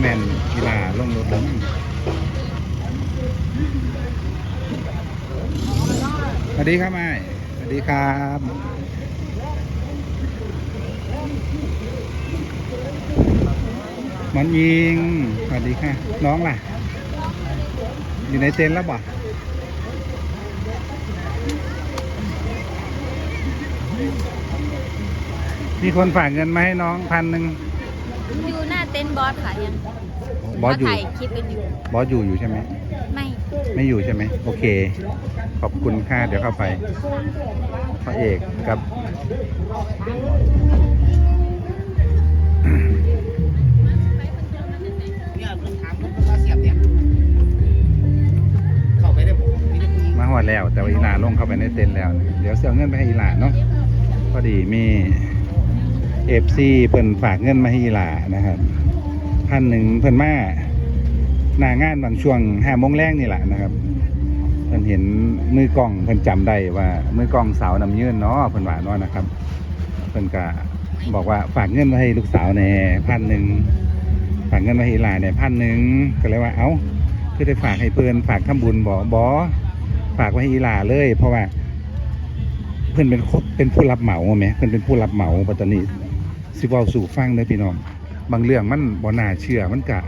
แมนกีฬาลงรถลงสวัสดีครับไอ้สวัสดีครับมันยิง สวัสดีค่ะ น้องล่ะ อยู่ในเต็นท์แล้วบ่มีคนฝากเงินมาให้น้องพันหนึ่ง อยู่หน้าเต็นท์บอสค่ะยังบอสอยู่ ถ่ายคลิปกันอยู่ บอสอยู่อยู่ใช่ไหม ไม่ไม่อยู่ใช่ไหม โอเค ขอบคุณค่าเดี๋ยวเข้าไปพระเอกกับ เนี่ยผมถามผมว่าเสียบเนี่ยเข้าไปได้ผมมีแต่ผู้หญิงมาหอดแล้ว แต่ว่าอีหลาลงเข้าไปในเต็นท์แล้วเดี๋ยวเสียเงินไปให้อีหลาเนาะพอดีมี เอฟซีเพิ่นฝากเงินมาให้อีหลานะครับพันหนึ่งเพิ่นมาหน้างานบางช่วงห้าโมงแรกนี่แหละนะครับเพิ่นเห็นมือกล้องเพิ่นจำได้ว่ามือกล้องสาวนำยื่นเนาะเพิ่นว่าเนาะนะครับเพิ่นก็บอกว่าฝากเงินมาให้ลูกสาวแน่พันหนึ่งฝากเงินมาให้อีหลาเนี่ยพันหนึ่งก็เลยว่าเอ้าคือได้ฝากให้เพิ่นฝากทำบุญบ่บ่ฝากไว้ให้อีหลาเลย เพราะว่าเพิ่อนเป็นคนเป็นผู้รับเหมาไหมเพิ่อนเป็นผู้รับเหมาปัตตานี สิเว้าสู่ฟังเด้อพี่น้องบางเรื่องมันบ่น่าเชื่อมันกะ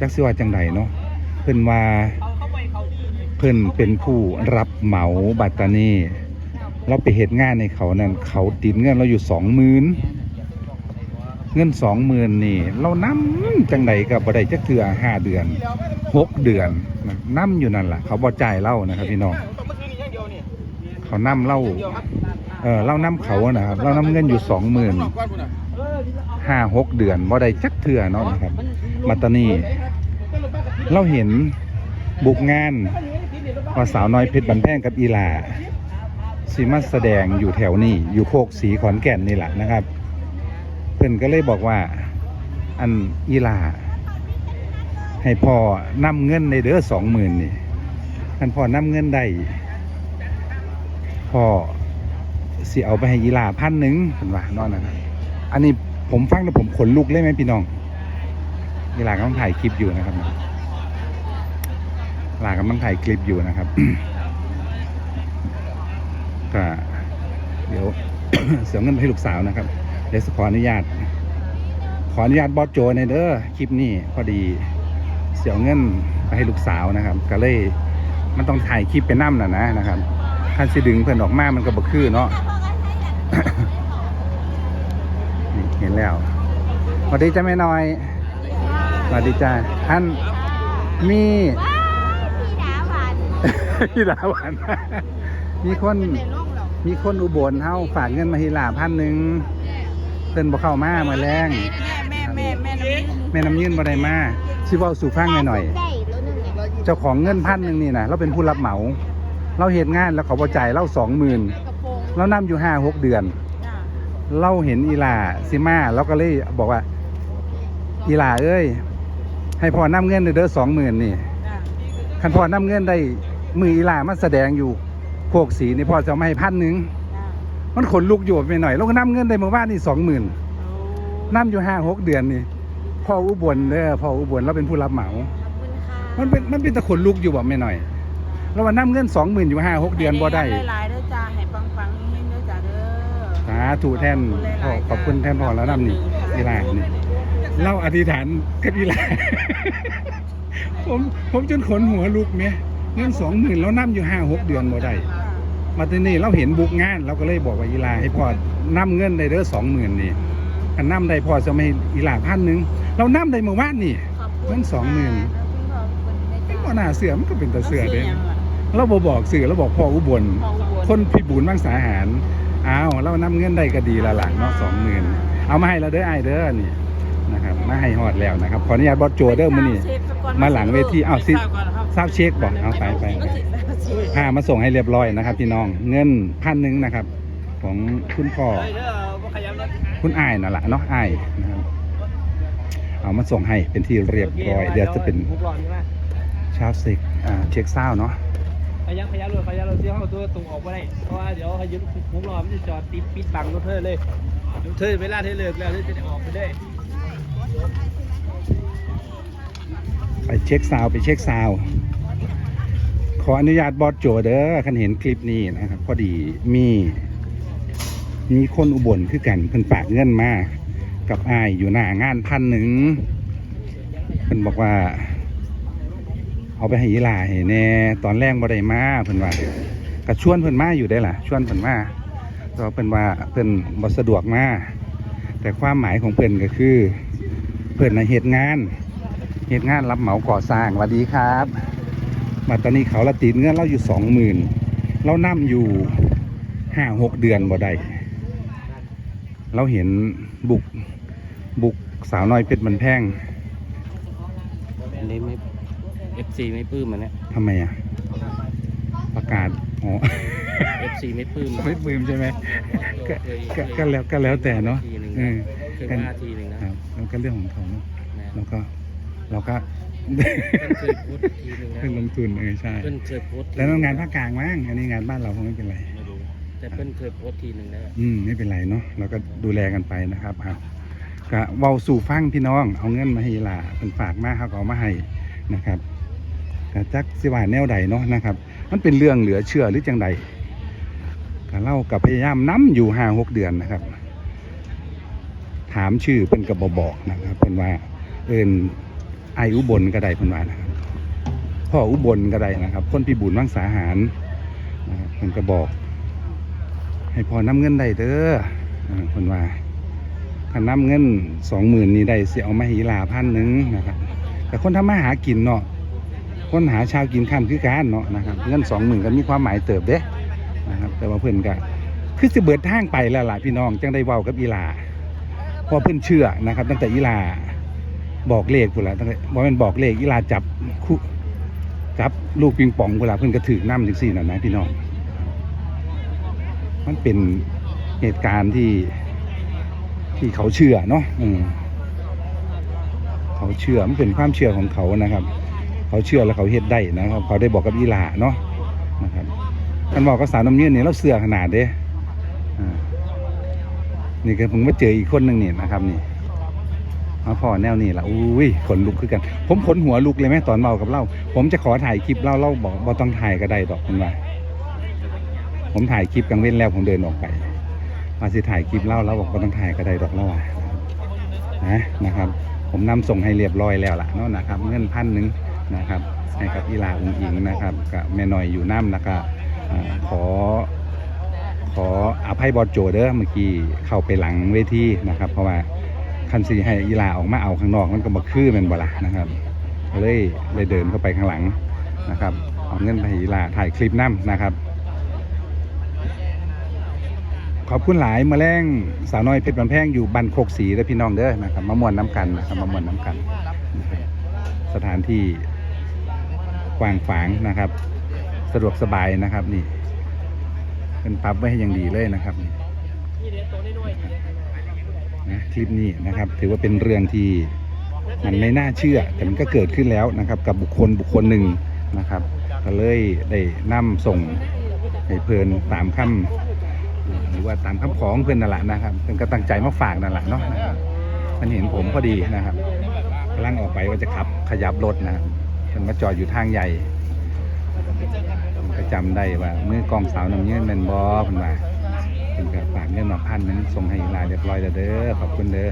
จักสิว่าจังใดเนาะเพิ่นว่าเพิ่นเป็นผู้รับเหมาบัตตานีเราไปเหตุงานในเขานั่นเขาติดเงินเราอยู่สองหมื่นเงินสองหมื่นนี่ เรานํจังใดก็บ่ได้จักเทื่อห้าเดือนหกเดือนนะนํอยู่นั่นแหละเขาบ่จ่ายเรานะครับพี่น้องต้องมานี่อย่างเดียวนี่เขานำอย่า เออเรานํเขาอะนะครับเรานํเงินอยู่สองหมื่นห้าหกเดือนบ่ได้จักเทื่อเนาะนะครับ มาตานีเราเห็นบุกงานว่าสาวน้อยเพชรบันแพงกับอีหลาสีมาแสดงอยู่แถวนี้ อยู่โคกสีขอนแก่นนี่แหละนะครับ เพิ่อนก็เลยบอกว่า อันอีหลาให้พ่อนำเงินในเด้อสองหมื่นนี่ท่านพ่อนำเงินได้พ่อ สิเอาไปให้อีหลาพันหนึ่งเพิ่นว่านอนนะครับอันนี้ผมฟังแล้วผมขนลุกเลยไหมพี่น้องอีหลากำลังถ่ายคลิปอยู่นะครับหลากำลังถ่ายคลิปอยู่นะครับก็เดี๋ยวเสียเงินไปให้ลูกสาวนะครับเดี๋ยวขออนุญาต ขออนุญาตบอสโจในเด้อคลิปนี้พอดีเสียเงินไปให้ลูกสาวนะครับ ก็เลยมันต้องถ่ายคลิปไปนั่มน่ะนะนะครับ คันสิดึงเพื่อนออกมามันก็บ่คือเนาะเห็นแล้วสวัสดีจ้าแม่น้อยสวัสดีจ้าท่านมีพี่ดาวันพี่ดาวันมีคน มีคนอุบลเฮาฝากเงินมาให้หลาพันหนึ่งเพิ่นบ่เข้ามามื่อแรงแม่แม่แม่น้ำยืนแม่น้ำยืนบ่ได้มาสิเว้าสู่ฟังหน่อยหนึ่งเนี่ยเจ้าของเงินพันหนึ่งนี่นะเราเป็นผู้รับเหมา เราเฮ็ดงานแล้วเขาบ่จ่ายเราสองหมื่นกระโปรงเรานำอยู่ห้าหกเดือนจ้ะเราเห็นอีหลาซิมาเราก็เลยบอกว่า อีหลาเอ้ย ให้พ่อนำเงินเด้อสองหมื่นนี่จ้ะคันพ่อนำเงินได้มืออีหลามาแสดงอยู่โคกสีนี่พ่อจะเอามาให้พันหนึ่งจ้ะมันขนลุกอยู่ไปหน่อยเราก็นำเงินได้เมื่อวานนี่สองหมื่นนำอยู่ห้าหกเดือนนี่พ่ออุบลเด้อพ่ออุบลเราเป็นผู้รับเหมาขอบคุณค่ะมันเป็นมันเป็นตะขนลุกอยู่บ่ไม่หน่อย เราว่านำเงินสองหมื่นอยู่ห้าหกเดือนบ่ได้หลายๆเด้อจ้าให้ปังๆเฮงๆเด้อจ้าเด้อสาธุแทนพ่อขอบคุณแทนพ่อแล้วนำนี่อีหลานี่เล่าอธิษฐานกับอีหลาผมผมจนขนหัวลุกเมียเงินสองหมื่นแล้วนั่อยู่ห้าหกเดือนบ่ได้มาทีนี้เราเห็นบุกงานเราก็เลยบอกว่าอีหลาให้พ่อนํเงินได้เด้อสองหมื่นนี่อันนํได้พ่อจะไม่ให้อีหลาพันหนึ่งเรานํได้เมื่อวานนี่ขอบคุณเงินสองหมื่นขอบคุณแม่ไอ้จ้ะบ่น่าเสือมันก็เป็นตาเสือเด้หยังล่ะ เราบ่บอกเสือเราบอกพ่ออุบลพ่ออุบล คนพิบูลมังสาหารอ้าวเรานํเงินได้ก็ดีและล่ะเนาะสองหมื่นเอามาให้เราเด้อไอายเด้อนี่นะครับมาให้ฮอดแล้วนะครับขออนุญาตบอสโจเด้อมื้อนี้มาหลังเวทีอ้าวสิทราบเช็คบอกเอาไปไปไปพามาส่งให้เรียบร้อยนะครับพี่น้องเงินพันหนึ่งนะครับ ของคุณพ่อเฮ้ยเด้อบ่ขยันรถคุณอ้ายนั่นแหละเนาะอ้ายนะครับเอามาส่งให้เป็นที่เรียบร้อย เดี๋ยวจะเป็นหกหลอดใช่ไหมชาร์จเซ็กอ่าเช็คเศร้าเนาะข ยันขยันรถขยันรถเสียเข้าตัวตรงออกบ่ได้เพราะว่าเดี๋ยวเขายันหกหลอมันจะจอดติดปิดบังรถเธอเลยเดี๋ยวเธอเวลาเธอเลิกแล้วเธอจะได้ออกไปได้ไปเช็คซาวไปเช็คซาวขออนุญาตบอสโจเด้อคันเห็นคลิปนี้นะครับ พอดีมี มีคนอุบลคือกันเพิ่นฝากเงินมากับอายอยู่หน้างานพันหนึ่งเพิ่นบอกว่า เอาไปให้ยีหลาให้แน่ตอนแรกบ่ได้มาเพิ่นว่าก็ชวนเพิ่นมาอยู่ได้ล่ะ ชวนเพิ่นมาแต่ว่าเพิ่นว่าเพิ่นบ่สะดวกมาแต่ความหมายของเพิ่นก็คือ เพิ่นน่ะเฮ็ดงานเฮ็ดงานรับเหมาก่อสร้างสวัสดีครับมาตอนนี้เขาละติดเงินเราอยู่สองหมื่นเรานํอยู่ห้าหกเดือนบ่ได้เราเห็นบุกบุกสาวน้อยเพชรมันแพงอันนี้ไม่ FC ไม่ปลื้มมันเนี่ยทำไมอะ ประกาศอ๋อ FC ไม่ปลื้มไม่ปลื้มใช่ไหมก็ก็ก็แล้วก็แล้วแต่เนาะทีหนึ่งเออเคยว่าทีหนึ่งนะครับแล้วก็เรื่องของเขาเนาะนะแล้วก็เราก็ เพิ่นเคยโพสต์ทีหนึ่งนะเพิ่งลงทุนเออใช่ เพิ่นเคยโพสต์แล้วนั่นงานภาคกลางมั้งอันนี้งานบ้านเราคงไม่เป็นไร ไม่รู้แต่เพิ่นเคยโพสต์ทีหนึ่งแล้วอืมไม่เป็นไรเนาะเราก็ดูแลกันไปนะครับเอาก็เว้าสู่ฟังพี่น้อง เอาเงินมาให้หลาเป็นฝากมาเขาก็เอามาให้นะครับ ก็จักสิว่าแนวใดเนาะนะครับ มันเป็นเรื่องเหลือเชื่อหรือจังใดก็เล่ากับพยายามน้ำอยู่ห้าหกเดือนนะครับ ถามชื่อเป็นกระบบอกนะครับเป็นว่าเอินไออุบลก็ได้เป็นว่านะครับพ่ออุบลก็ได้นะครับคนพิบูลวังสาหารนะครับเป็นกระบอก ให้พอน้ำเงินได้เด้ออ่าคนว่าถ้าน้ำเงินสองหมื่นนี่ได้เสียเอามาหีลาพันหนึ่งนะครับแต่คนทำมาหากินเนาะ คนหาเชาวกินข้ามคือการเนาะนะครับเงินสองหมื่นก็มีความหมายเติบเด้นะครับแต่ว่าเพื่อนก็คือจะเบิดทางไปแล้วล่ะพี่น้องจังได้เว้ากับอีลาเพอเพื่อนเชื่อนะครับ ตั้งแต่อีลาบอกเลขพุ่นละตั้งแต่บอกมันบอกเลขอีลาจับคู่จับลูกปิงปองเวลาเพื่อนก็ถือน้ำถึงสี่นั่นนะพี่น้อง มันเป็นเหตุการณ์ที่ที่เขาเชื่อเนาะอืมเขาเชื่อมันเป็นความเชื่อของเขานะครับ เขาเชื่อแล้วเขาเฮ็ดได้นะครับ เขาได้บอกกับอีหลาเนาะนะครับกันบอกกับสาวน้ำเยืนเนี่ยเราเสือขนาดเด้นี่ก็ผมมาเจออีกคนหนึ่งนี่นะครับนี่มาพ่อแนวนี่ละอุ้ยขนลุกขึ้นกัน ผมขนหัวลุกเลยไหมตอนเมากับเล่า ผมจะขอถ่ายคลิปเล่าเล่าบอกบอต้องถ่ายก็ได้ดอกคุณว่าผมถ่ายคลิปกลางเว้นแล้วผมเดินออกไปมาสิถ่ายคลิปเล่าแล้วบอกว่าต้องถ่ายก็ได้ดอกเล่าอะนะนะครับ ผมนำส่งให้เรียบร้อยแล้วล่ะเนาะนะครับ เงินพันหนึ่ง นะครับให้กับอีลาองค์อิงนะครับกับแม่หน่อยอยู่น้ำนะครับขอขออภัยบอดโจเด้อเมื่อกี้เข้าไปหลังเวทีนะครับ เพราะว่าคันซีให้อีลาออกมาเอาข้างนอกมันก็มาคือแมันบละนะครับเลยเลยเดินเข้าไปข้างหลังนะครับเอาเงินไปอีลาถ่ายคลิปน้ำนะครับ ขอบคุณหลายมาแรงสาวน้อยเพชรบันแพงอยู่บันโคกสีและพี่น้องเด้อนะครับมามวนน้ำกันนะครับมามวนน้ำกัน สถานที่ กว้างฝางนะครับ สะดวกสบายนะครับนี่ เป็นปั๊บไว้ให้อย่างดีเลยนะครับนี่นะคลิปนี้นะครับ ถือว่าเป็นเรื่องที่มันไม่น่าเชื่อ แต่มันก็เกิดขึ้นแล้วนะครับ กับบุคคลบุคคลหนึ่งนะครับ ก็เลยได้นำส่งให้เพลินตามคำหรือว่าตามคำของเพื่อนนั่นแหละนะครับเพื่อนก็ตั้งใจมาฝากนั่นแหละเนาะมันเห็นผมพอดีนะครับกำลังออกไปว่าจะขับขยับรถนะครับ มันมาจอดอยู่ทางใหญ่ผมก็จำได้ว่ามือกองสาวน้ำเงินแมนบอเพื่อนว่าเป็นก็ฝากเงินมาพันหนึงส่งให้ลาเรียบร้อยแล้วเด้อขอบคุณเด้อ